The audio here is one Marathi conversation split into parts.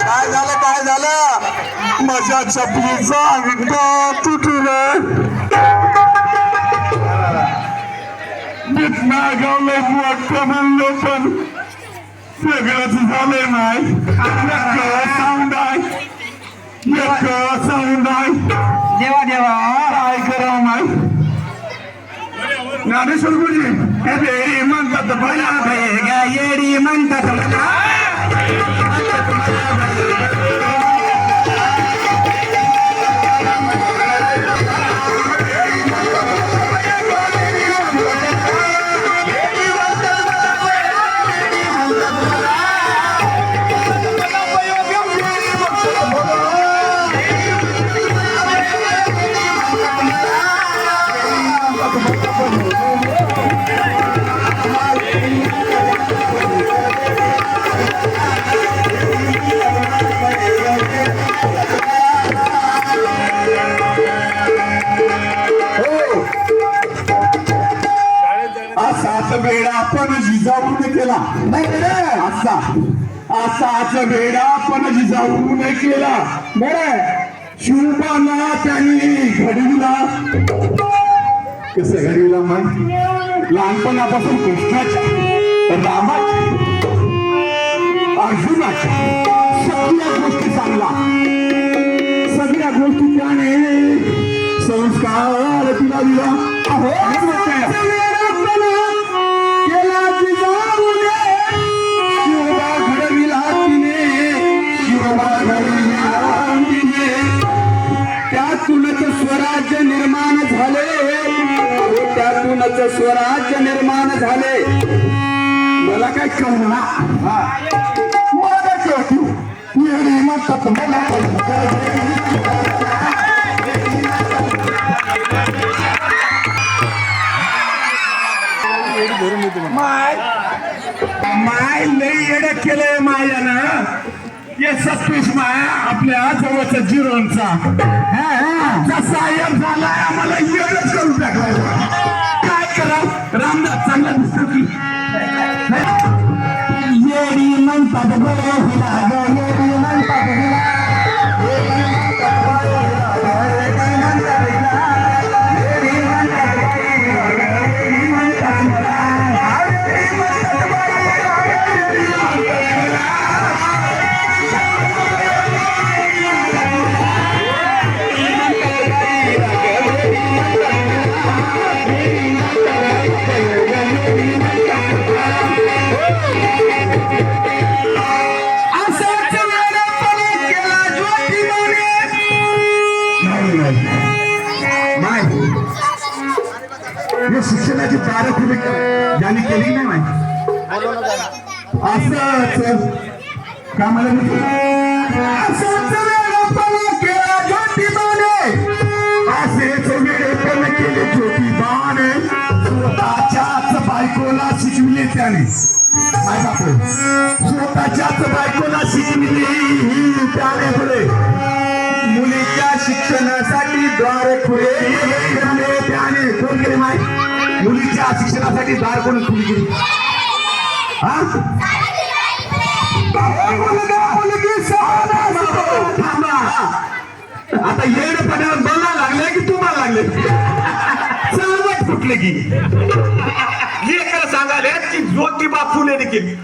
काय झालं काय झालं? माझ्या चपलीचा एकदा तुटलं मिठना गावलंय म्हणलो पण सगळंच झालंय नाही एक साऊंड आहे. साऊंड आहे. देवा देवा. काय करावं नाही ज्ञानेश्वर गुरुजी हे बेरी म्हणतात बया भेगा येडी म्हणतात मला असाच असा असाच वेळा आपण जिजाऊने केला. बर शिवबाला त्यांनी घडविला. कस घडविला मग? लहानपणापासून कृष्णाच्या रामाच्या अर्जुनाच्या सगळ्या गोष्टी चांगला सगळ्या गोष्टी त्याने संस्कार तिला दिला. त्यातूनच स्वराज्य निर्माण झाले. मला काय कळलं ना? मला काय कळतो येणे म्हणतात मला माय माय लई येडं केलंय मायानं. ये सत्तीस माया आपल्या जवळचा जिरोनचा. आमचा साहेब झालाय आम्हाला येडच करून टाकलाय. रामदास चांगला दिसतो की येडी म्हणतात बरं म्हणजे शिक्षणाची दारं खुली ज्यांनी केली नाही माहिती. असंच. कामाला असेच वेडेपणा केले ज्योतिबाने. स्वतःच्याच बायकोला शिकविले त्याने. स्वतःच्याच बायकोला शिकविली त्याने पुढे. मुलीच्या शिक्षणासाठी द्वारे खुले माहिती शिक्षणासाठी दार कोणी खुली केली? आता येड मुलगी बोला लागले की तुम्हाला लागले? सर्वच फुटले की. लेकर सांगाले की ज्योतिबा फुले देखील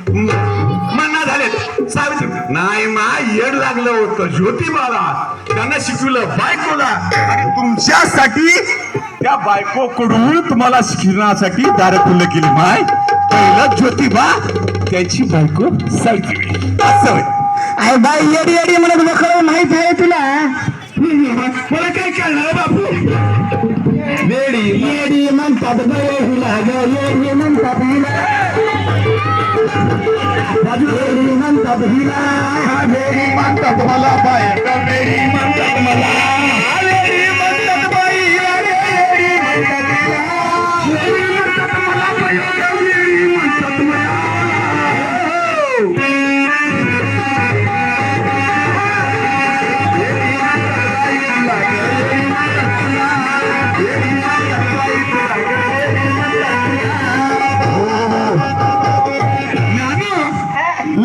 मन्ना झाले सावित्री नाही मा येड लागलं होतं. ज्योतिबाला त्यांना शिकवलं बायकोला. आणि तुमच्यासाठी त्या बायकोकडून तुम्हाला शिकवण्यासाठी दार खुल्लं केली. माय पहिलं ज्योतिबा त्याची बायको सावित्री. असं होय. अरे बाई येडी येडी म्हणत खरं माहीत आहे तुला. मला काय कळणार बापू? वेडी येडी म्हणतात ग येडी म्हणतात हिला येडी म्हणतात हिला मेरी म्हणतात मला बाय मेरी म्हणतात मला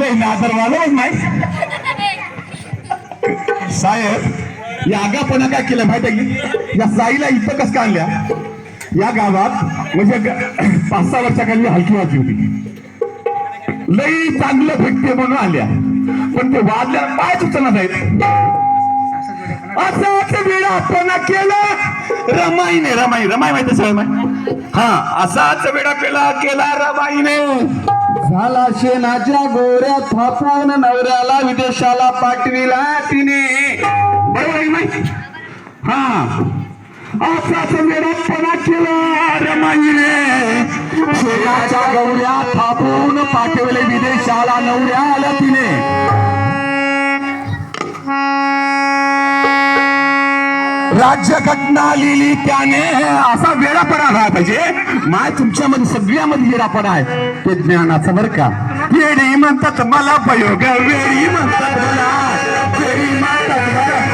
लय नादरवाला नाही साहेब या आगापणा काय केलं माहिती या साईला इथं कस का आणल्या? या गावात म्हणजे पाच सहा वर्षाखाली हलकी वाजली होती. लई चांगलं भेटते म्हणून आल्या पण ते वाजल्याला पाय सुचना नाहीत. असाच वेळापणा केला. रमाईने रमाई रमाई माहिती सगळं हा असाच वेळा केला केला रमाईने. झाला शेणाच्या गोऱ्या थापून नवऱ्याला विदेशाला पाठविला तिने. बरोबर हा. असा वेळापणा केला रमाईने. शेणाच्या गौऱ्या थापून पाठवले विदेशाला नवऱ्याला तिने. राज्यघटना लिहिली त्याने असा वेळापणा राहा पाहिजे. माय तुमच्यामध्ये सगळ्यामध्ये हिरापण आहे. ते ज्ञानाचं बरं का? वेळी म्हणतात मला प्रयोग वेळी म्हणतात मला. वेळी म्हणतात मला.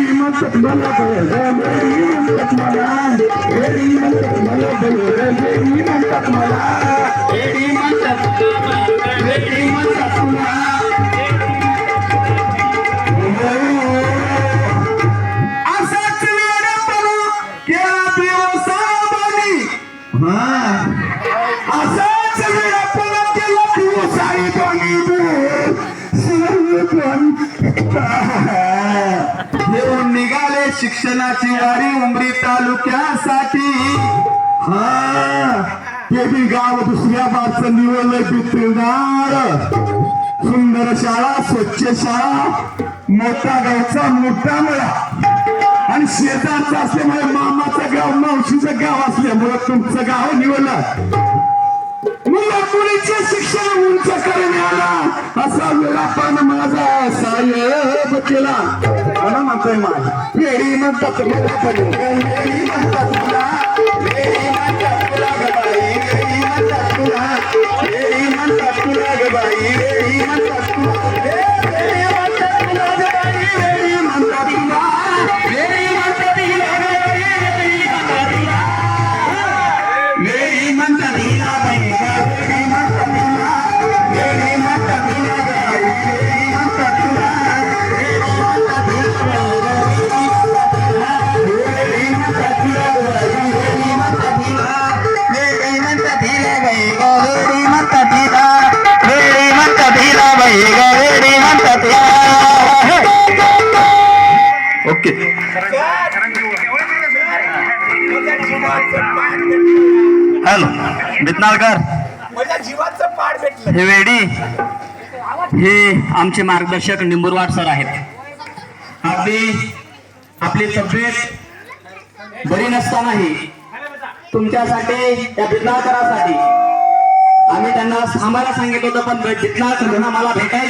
वेळी म्हणतात मला वेळी म्हणतात मला वेळी म्हणतात मला वेळी म्हणतात मला वेळी म्हणतात वेळी म्हणतात तुला असाच वेळापणा केला दिवसामध्ये हा असाच वेळापणा केला दिवसाई निघाले शिक्षणाची वारी उमरी तालुक्यासाठी. हा ते बी गाव दुसऱ्या बाजचं निवडलंय पितळदार सुंदर शाळा स्वच्छ शाळा मोठा गावचा मोठा मुळा. आणि शेजारचं असल्यामुळे मामाचं गाव मावशीचं गाव असल्यामुळे तुमचं गाव निवडलं. मुला मुलीचे शिक्षण उंच करण्याला असा वेळापण माझा साहेब केला. मला म्हणतोय माझा वेळी म्हणतात मला पण म्हणतात तुला बितनाळकर. भेटलं. हे वेडी हे आमचे मार्गदर्शक निंबुरवाड सर आहेत. अगदी आपली तब्येत बरी नसतानाही तुमच्यासाठी त्या बितनाळकरासाठी आम्ही त्यांना थांबायला सांगितलं होतं पण बितनाळकर मला भेटायचं